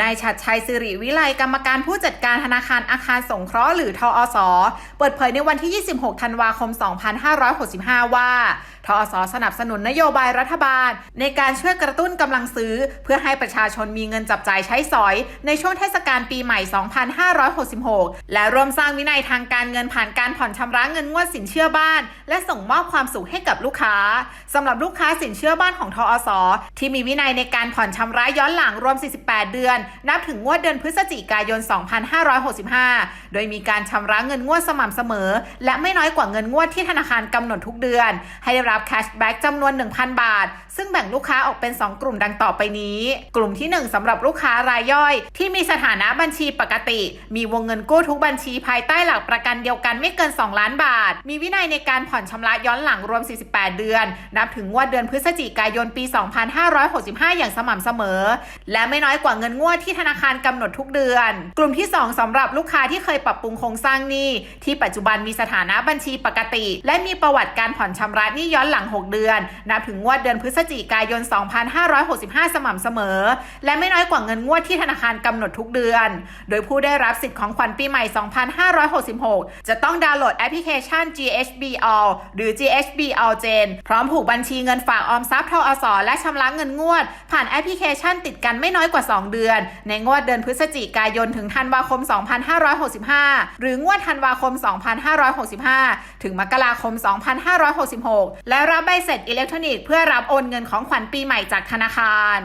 นายชัดชัยสิริวิไลกรรมการผู้จัดการธนาคารอาคารสงเคราะห์หรือทออสเปิดเผยในวันที่ 26 ธันวาคม 2565 ว่าทออสสนับสนุนนโยบายรัฐบาล ในการช่วยกระตุ้นกำลังซื้อ เพื่อให้ประชาชนมีเงินจับจ่ายใช้สอย ในช่วงเทศกาลปีใหม่ 2566 และร่วมสร้างวินัยทางการเงินผ่านการผ่อนชำระเงินงวดสินเชื่อบ้าน และส่งมอบความสุขให้กับลูกค้าสำหรับลูกค้าสินเชื่อบ้านของทออสที่มีวินัยในการผ่อนชำระย้อนหลังรวม 48 เดือนนับถึงงวดเดือนพฤศจิกายน 2565 โดยมีการชำระเงินงวดสม่ำเสมอ และไม่น้อยกว่าเงินงวดที่ธนาคารกำหนดทุกเดือน ให้ได้รับแคชแบ็กจำนวน 1,000 บาท ซึ่งแบ่งลูกค้าออกเป็น 2 กลุ่มดังต่อไปนี้ กลุ่มที่ 1สำหรับลูกค้ารายย่อย ที่มีสถานะบัญชีปกติ มีวงเงินกู้ทุกบัญชีภายใต้หลักประกันเดียวกันไม่เกิน 2 ล้านบาท มีวินัยในการผ่อนชำระย้อนหลังรวม 48 เดือน นับถึงงวดเดือนพฤศจิกายนปี 2565 อย่างสม่ำเสมอ และไม่น้อยกว่าเงินงวดวดที่ธนาคารกำหนดทุกเดือน กลุ่มที่ 2สำหรับลูกค้าที่เคยปรับปรุงโครงสร้างหนี้ที่ปัจจุบันมีสถานะบัญชีปกติ และมีประวัติการผ่อนชำระหนี้ย้อนหลัง 6 เดือน นับถึงงวดเดือนพฤศจิกายน 2565 สม่ำเสมอ และไม่น้อยกว่าเงินงวดที่ธนาคารกำหนดทุกเดือน โดยผู้ได้รับสิทธิ์ของขวัญปีใหม่ 2566 จะต้องดาวน์โหลดแอปพลิเคชัน GHB All หรือ GHB All Gen พร้อมผูกบัญชีเงินฝากออมทรัพย์ทอสและชำระเงินงวด ผ่านแอปพลิเคชันติดกันไม่น้อยกว่า 2 เดือนอนในงวดเดือนพฤศจิกายนถึงธันวาคม 2565 หรืองวดธันวาคม 2565 ถึงมกราคม 2566 และรับใบเสร็จอิเล็กทรอนิกส์เพื่อรับโอนเงินของขวัญปีใหม่จากธนาคาร